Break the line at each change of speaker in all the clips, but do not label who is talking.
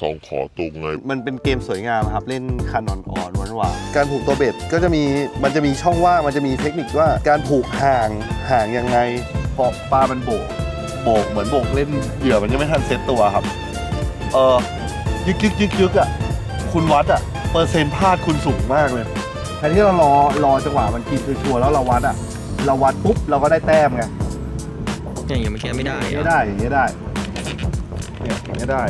สองขอตรงไง
มันเป็นเกมสวยงามครับ เล่นคันอ่อนๆหวานๆการผูกตัวเบ็ดก็จะมีมันจะมีช่องว่างมันจะมีเทคนิคว่าการผูกห่างห่างยังไงเพราะปลามันโบกโบกเหมือนโบกเล่นเหยื่อมันยังไม่ทันเซ็ตตัวครับ เออยึกยึกยึกยึกอะคุณวัดอะเปอร์เซ็นต์พลาดคุณสูงมากเลยแทนที่เรารอรอจังหวะมันกินชัวร์ๆแล้วเราวัดอะ เราวัดปุ๊บเราก็ได้แต้มไง
อย่างนี้ไม่แค่ไม่ได้
อย่าง
อะ
นี้ได้อย่างนี้ได้เนี่ยอย่างนี้ได้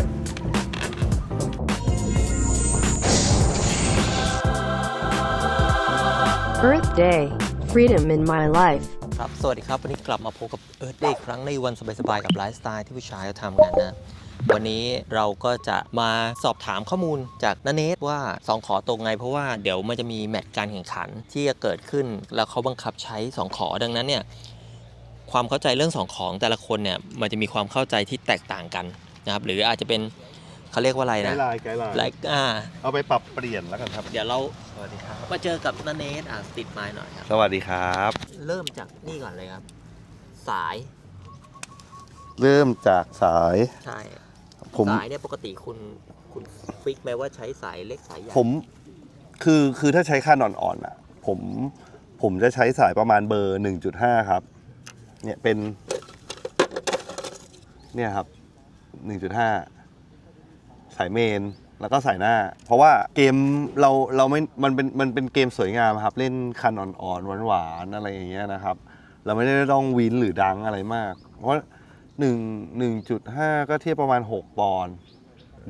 Earth Day. Freedom in my life.
ครับ สวัสดีครับ วันนี้กลับมาพบกับเอิร์ธเดย์ครั้งในวันสบายๆ กับไลฟ์สไตล์ที่ผู้ชายเขาทำกันนะ วันนี้เราก็จะมาสอบถามข้อมูลจากนเนทว่าสองขอตรงไง เพราะว่าเดี๋ยวมันจะมีแมตช์การแข่งขันที่จะเกิดขึ้น แล้วเขาบังคับใช้สองขอดังนั้นเนี่ยความเข้าใจเรื่องสองของแต่ละคนเนี่ยมันจะมีความเข้าใจที่แตกต่างกันนะครับหรืออาจจะเป็นเขาเรียกว่าอะไร
ไก
นะ
ด์ไลน์ไกด์ไลน์
ไลค์อ่า
เอาไปปรับเปลี่ยนแล้วกันครับ
เดี๋ยวเรา
ส วัสดีครับ
มาเจอกับนเนทอะติดไม้หน่อยครับ
สวัสดีครับ
เริ่มจากนี่ก่อนเลยครับ สาย
เริ่มจากสาย
ใช่
ผม
สายเนี่ยปกติคุณคุณฟิกไหมว่าใช้สายเล็กสายใหญ่
ผมคือคือถ้าใช้ค่าอ่อนๆอะ ผมผมจะใช้สายประมาณเบอร์ 1.5 ครับ เนี่ยเป็น เนี่ยครับ 1.5 สายเมน แล้วก็ใสายหน้า เพราะว่าเกมเราเราไม่มันเป็นมันเป็นเกมสวยงามครับ เล่นคันอ่อนๆหวานๆอะไรอย่างเงี้ยนะครับ เราไม่ได้ต้องวินหรือดังอะไรมาก เพราะหนึ่งหนึ่งจุดห้าก็เทียบประมาณ 6 ปอนด์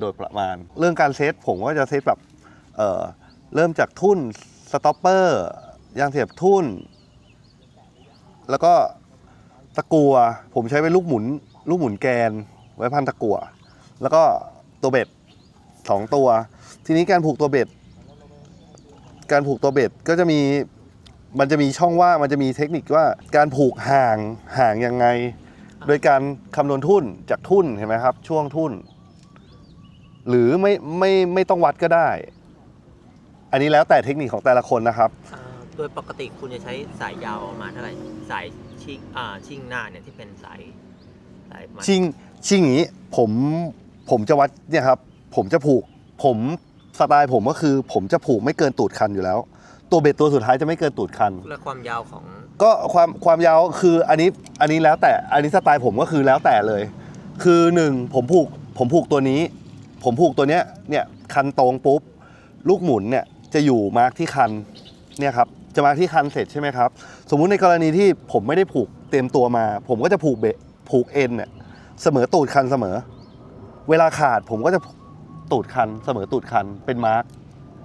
โดยประมาณ เรื่องการเซตผมก็จะเซตแบบเออเริ่มจากทุ่นสต็อปเปอร์ยางเสียบทุ่น แล้วก็ตะกัว ผมใช้เป็นลูกหมุน ลูกหมุนแกน ไว้พันตะกัว แล้วก็ตัวเบ็ด สองตัว ทีนี้การผูกตัวเบ็ด การผูกตัวเบ็ดก็จะมีมันจะมีช่องว่างมันจะมีเทคนิคว่าการผูกห่างห่างยังไง โดยการคำนวณทุ่นจากทุ่นเห็นไหมครับ ช่วงทุ่น หรือไม่ไม่ไม่ต้องวัดก็ได้ อันนี้แล้วแต่เทคนิคของแต่ละคนนะครับ
เอ่อโดยปกติคุณจะใช้สายยาวประมาณเท่าไหร่สายชิงอ่าชิงหน้าเนี่ยที่เป็นสายสายมัน
ชิงชิงอย่างนี้ผมผมจะวัดเนี่ยครับ ผมจะผูก ผมสไตล์ผมก็คือ ผมจะผูกไม่เกินตูดคันอยู่แล้ว ตัวเบ็ดตัวสุดท้ายจะไม่เกินตูดคัน
และความยาวของ
ก็ความความยาวคืออันนี้อันนี้แล้วแต่อันนี้สไตล์ผมก็คือแล้วแต่เลย คือหนึ่งผมผูกผมผูกตัวนี้ ผมผูกตัวเนี้ยเนี่ยคันตรงปุ๊บลูกหมุนเนี่ยจะอยู่มาร์กที่คันเนี่ยครับจะมาร์กที่คันเสร็จใช่ไหมครับสมมุติในกรณีที่ผมไม่ได้ผูกเต็มตัวมา ผมก็จะผูกเบะผูกเอ็นเนี่ยเสมอตูดคันเสมอ เวลาขาดผมก็จะ ตูดคัน เสมอตูดคันเป็นมาร์ก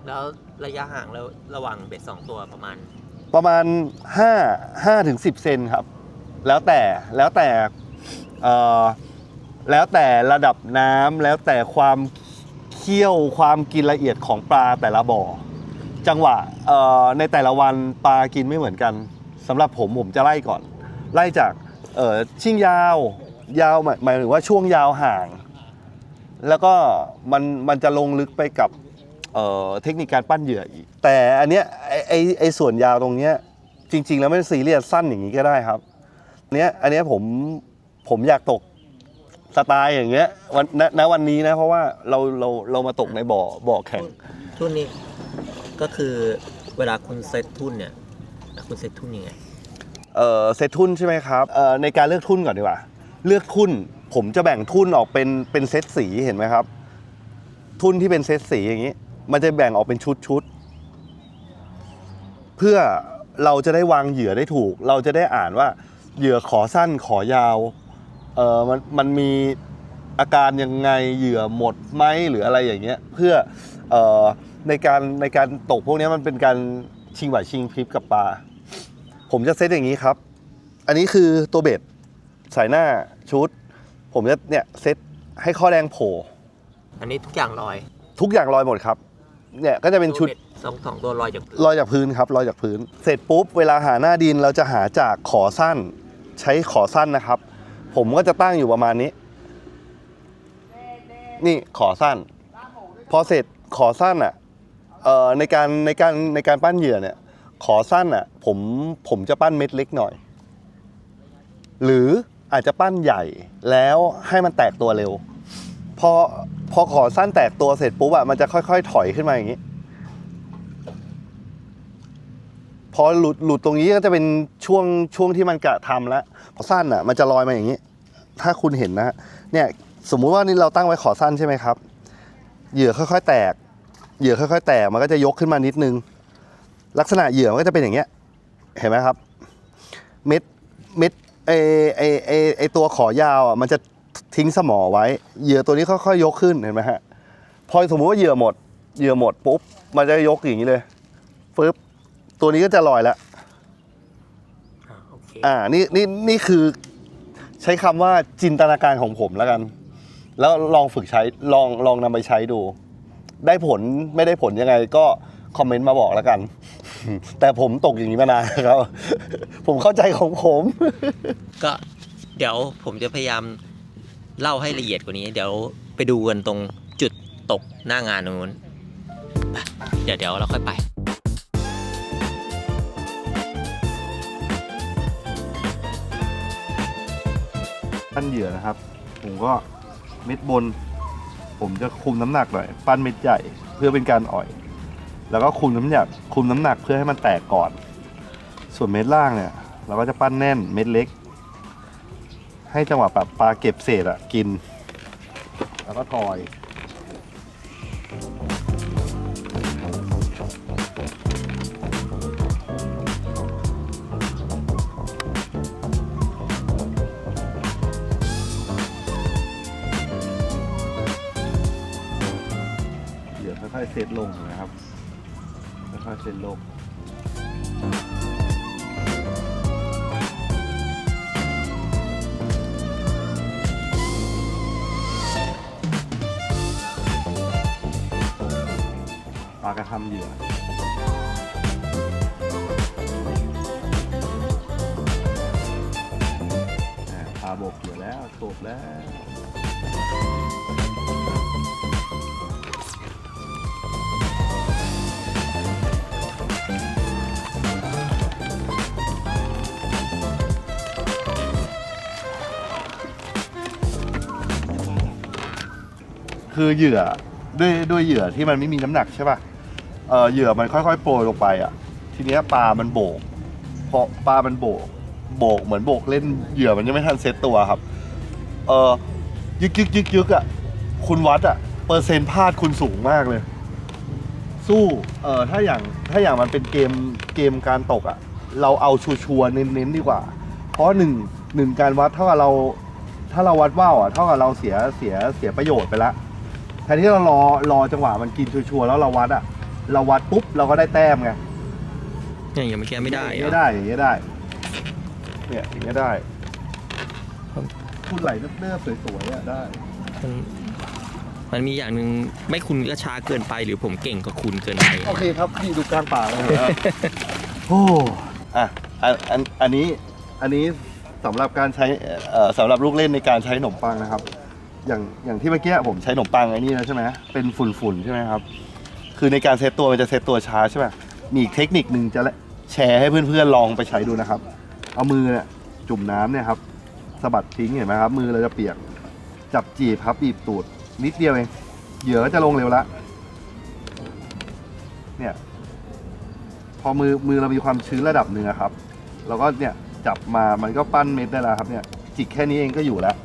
แล้วระยะห่างแล้วระหว่างเบ็ดสองตัวประมาณ
ประมาณ5 5ถึง10เซนครับ แล้วแต่แล้วแต่เอ่อแล้วแต่ระดับน้ำแล้วแต่ความเคี่ยวความกินละเอียดของปลาแต่ละบ่อ จังหวะเอ่อในแต่ละวันปลากินไม่เหมือนกันสำหรับผมผมจะไล่ก่อน ไล่จากเอ่อชิ่งยาว ยาวหมายหมายถึงว่าช่วงยาวห่าง แล้วก็มันมันจะลงลึกไปกับเอ่อเทคนิคการปั้นเหยื่ออีก แต่อันเนี้ยไอไอไอส่วนยาวตรงเนี้ยจริง ๆ แล้วไม่ได้ซีเรียสสั้นอย่างนี้ก็ได้ครับเนี้ยอันเนี้ยผมผมอยากตกสไตล์อย่างเงี้ยวันณณวันนี้นะ เพราะว่าเราเราเรามาตกในบ่อบ่อแข่ง
ทุ่นนี้ก็คือเวลาคุณเซตทุ่นเนี่ยคุณเซตทุ่นยังไง
เอ่อเซตทุนใช่ไหมครับเอ่อในการเลือกทุนก่อนดีกว่า เลือกทุน ผมจะแบ่งทุนออกเป็นเป็นเซตสีเห็นไหมครับ ทุนที่เป็นเซตสีอย่างนี้ มันจะแบ่งออกเป็นชุดชุดเพื่อเราจะได้วางเหยื่อได้ถูก เราจะได้อ่านว่าเหยื่อขอสั้นขอยาวเออมันมันมีอาการยังไงเหยื่อหมดไหมหรืออะไรอย่างเงี้ยเพื่อเออในการในการตกพวกนี้มันเป็นการชิงไหวชิงพริบกับปลาผมจะเซตอย่างนี้ครับ อันนี้คือตัวเบ็ดสายหน้าชุด ผมจะเนี่ยเซตให้ข้อแดงโผล่
อันนี้ทุกอย่างลอย
ทุกอย่างลอยหมดครับ เนี่ยก็จะเป็นชุด
ตัวบ็สองสองตัวลอยจากพื้น
ลอยจากพื้นครับลอยจากพื้น เสร็จปุ๊บเวลาหาหน้าดินเราจะหาจากขอสั้น ใช้ขอสั้นนะครับ ผมก็จะตั้งอยู่ประมาณนี้ นี่ขอสั้น พอเสร็จขอสั้นอะเอ่อในการในการในการปั้นเหยื่อเนี่ย ขอสั้นอะ ผมผมจะปั้นเม็ดเล็กหน่อย หรือ อาจจะปั้นใหญ่แล้วให้มันแตกตัวเร็ว พอพอขอสั้นแตกตัวเสร็จปุ๊บอะมันจะค่อยๆ ถอยขึ้นมาอย่างนี้ พอหลุดหลุดตรงนี้ก็จะเป็นช่วงช่วงที่มันกระทำแล้วพอสั้นอะมันจะลอยมาอย่างนี้ ถ้าคุณเห็นนะฮะเนี่ยสมมุติว่านี่เราตั้งไว้ขอสั้นใช่ไหมครับ เหยื่อค่อย ๆ แตก เหยื่อค่อย ๆ แตกมันก็จะยกขึ้นมานิดนึง ลักษณะเหยื่อมันก็จะเป็นอย่างเงี้ย เห็นไหมครับ เม็ดเม็ด ไอไอไอไอตัวขอยาวอะมันจะทิ้งสมอไว้ เหยื่อตัวนี้ค่อยๆยกขึ้นเห็นไหมฮะ พอสมมุติว่าเหยื่อหมด เหยื่อหมดปุ๊บ มันจะยกอย่างนี้เลยฟึบตัวนี้ก็จะลอยแล้ว
โอเค
อ่า นี่นี่นี่คือใช้คำว่าจินตนาการของผมแล้วกัน แล้วลองฝึกใช้ลองลองนำไปใช้ดู ได้ผลไม่ได้ผลยังไงก็คอมเมนต์มาบอกแล้วกัน แต่ผมตกอย่างนี้มานานครับ ผมเข้าใจของผม
ก็เดี๋ยวผมจะพยายามเล่าให้ละเอียดกว่านี้ เดี๋ยวไปดูกันตรงจุดตกหน้างานตรงนู้นไปเดี๋ยวเดี๋ยวเราค่อยไป
ปั้นเหยื่อนะครับ ผมก็เม็ดบน ผมจะคุมน้ำหนักหน่อย ปั้นเม็ดใหญ่เพื่อเป็นการอ่อย แล้วก็คุมน้ำหนักคุมน้ำหนักเพื่อให้มันแตกก่อน ส่วนเม็ดล่างเนี่ย เราก็จะปั้นแน่นเม็ดเล็ก ให้จังหวะแบบปลาเก็บเศษอะกิน แล้วก็ทอยเหยื่อค่อยๆเซตลงนะครับ ค่อยๆเซตลงปลากระทำเหยื่อปลาบกเหยื่อแล้วจบแล้ว คือเหยื่อด้วยด้วยเหยื่อที่มันไม่มีน้ำหนักใช่ป่ะเออเหยื่อมันค่อยๆ โปรยลงไปอะ ทีเนี้ยปลามันโบกพอปลามันโบก โบกเหมือนโบกเล่นเหยื่อมันยังไม่ทันเซตตัวครับ เออยึกยึกยึกยึกอะคุณวัดอะเปอร์เซ็นต์พลาดคุณสูงมากเลย สู้เออถ้าอย่างถ้าอย่างมันเป็นเกมเกมการตกอะ เราเอาชัวร์ๆเน้นๆดีกว่า เพราะหนึ่งหนึ่งการวัดเท่ากับเรา ถ้าเราวัดว่าวอะเท่ากับเราเสียเสียเสียประโยชน์ไปละ แทนที่เรารอรอจังหวะมันกินชัวร์ๆแล้วเราวัดอะ เราวัดปุ๊บเราก็ได้แต้มไง
เนี่ยอย่างเมื่อกี้ไม่ได้
อย่าง
เหร
เงี้
อย
ได้อย่างเงี้ยได้ เนี่ยอย่างเงี้ยได้คุณไหลเนิบๆสวยๆอะได้
มันมันมีอย่างหนึ่งไม่คุณก็ช้าเกินไปหรือผมเก่งกว่าคุณเกินไป
โอเคครับพี่ดูกลางป่าเลยครับโอ้อะอันอันอันนี้อันนี้สำหรับการใช้เอ่อสำหรับลูกเล่นในการใช้ขนมปังนะครับ อย่างอย่างที่เมื่อกี้ผมใช้ขนมปังไอ้นี่แล้วใช่ไหมเป็นฝุ่นๆใช่ไหมครับ คือในการเซตตัวมันจะเซตตัวช้าใช่ไหมมีอีกเทคนิคหนึ่งจะแชร์ให้เพื่อนๆลองไปใช้ดูนะครับ เอามือเนี่ยจุ่มน้ำเนี่ยครับสะบัดทิ้งเห็นไหมครับ มือเราจะเปียกจับจีบครับบีบตูดนิดเดียวเองเหยื่อก็จะลงเร็วละเนี่ยพอมือมือเรามีความชื้นระดับหนึ่งอะครับ เราก็เนี่ยจับมามันก็ปั้นเม็ดได้แล้วครับเนี่ยจิกแค่นี้เองก็อยู่แล้ว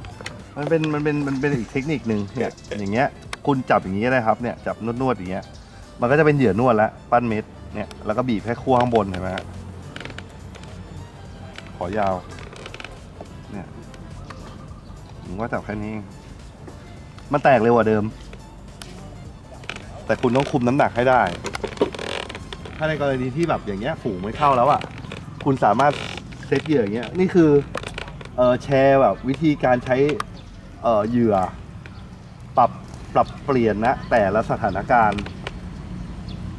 มันเป็นมันเป็นมันเป็นอีกเทคนิคหนึ่งเนี่ยอย่างเงี้ยคุณจับอย่างนี้ก็ได้ครับเนี่ยจับนวดๆอย่างเงี้ย มันก็จะเป็นเหยื่อนวดแล้วปั้นเม็ดเนี่ยแล้วก็บีบแค่คั่วข้างบนเห็นไหมฮะขอยาวเนี่ยผมว่าจับแค่นี้เองมันแตกเร็วกว่าเดิม แต่คุณต้องคุมน้ำหนักให้ได้ ถ้าในกรณีที่แบบอย่างเงี้ยฝูงไม่เข้าแล้วอะ คุณสามารถเซตเหยื่ออย่างเงี้ยนี่คือเออแชร์แบบวิธีการใช้ เออเหยื่อ ปรับปรับเปลี่ยนนะ แต่ละสถานการณ์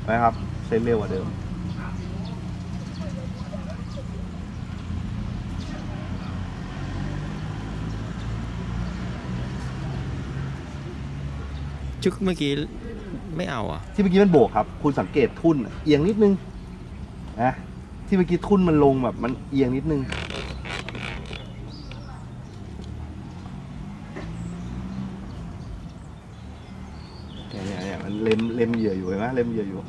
นะครับเซตเร็วกว่าเดิม
จุกเมื่อกี้ไม่เอาอะ
ที่เมื่อกี้มันโบกครับ คุณสังเกตทุ่นอะเอียงนิดนึงนะที่เมื่อกี้ทุ่นมันลงแบบมันเอียงนิดนึง น เนี่ยเนี่ยเนี่ยมันเล็มเล็มเหยื่ออยู่เห็น ไหมเล็มเหยื่ออยู่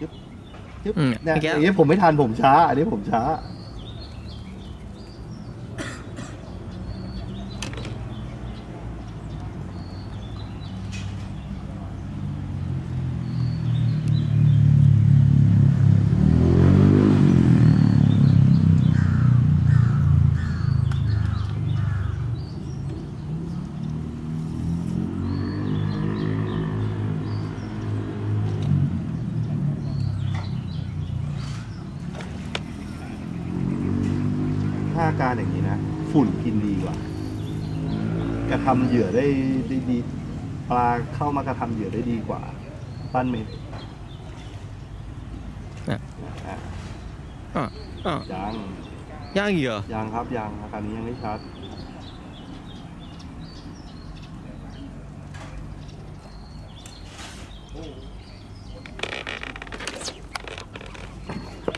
ยึบยึบ
อืม
เนี่ย
เมื่อกี้
อย่างนี้ผมไม่ทันผมช้า อันนี้ผมช้า ถ้าอาการอย่างนี้นะ ฝุ่นกินดีกว่า กระทำเหยื่อได้ได้ดี ปลาเข้ามากระทำเหยื่อได้ดีกว่า ปั้นเม็ด
อะ
อะ
อะอะ
ยัง
ย่างเหยื่อ
ยังครับยังอาการนี้ยังไม่ชัด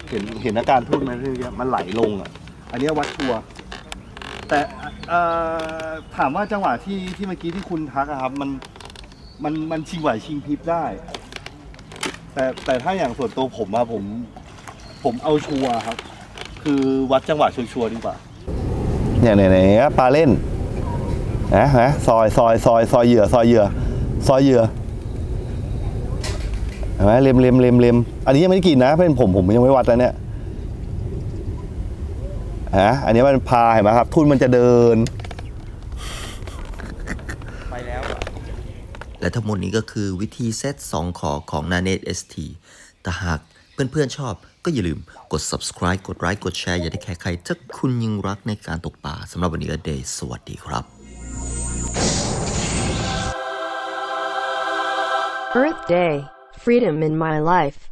เห็นเห็นอาการพูดไหมที่เมื่อกี้มันไหลลงอะ อันเนี้ยวัดชัวร์แต่เอ่อถามว่าจังหวะที่ที่เมื่อกี้ที่คุณทักอะครับ มันมันมันชิงไหวชิงพริบได้ แต่แต่ถ้าอย่างส่วนตัวผมอะผม ผมเอาชัวร์ครับ คือวัดจังหวะชัวร์ๆดีกว่า เนี่ยไหนๆปลาเล่นนะฮะซอยซอยซอยซอยเหยื่อซอยเหยื่อซอยเหยื่อเห็นไหมเล็มเล็มเล็มเล็มอันนี้ยังไม่ได้กินนะเป็นผมผมยังไม่วัดแล้วเนี่ย ฮะอันนี้มันพาเห็นไหมครับ ทุนมันจะเดิน
ไปแล้ว
และทั้งหมดนี้ก็คือวิธีเซต2ขอของนาเนต ST แต่หากเพื่อนๆชอบก็อย่าลืมกด subscribe กดไลค์กดแชร์อย่าได้แค่ใครถ้าคุณยังรักในการตกปลาสำหรับวันนี้ก็เดย์สวัสดีครับ
Earth Day. Freedom in my life.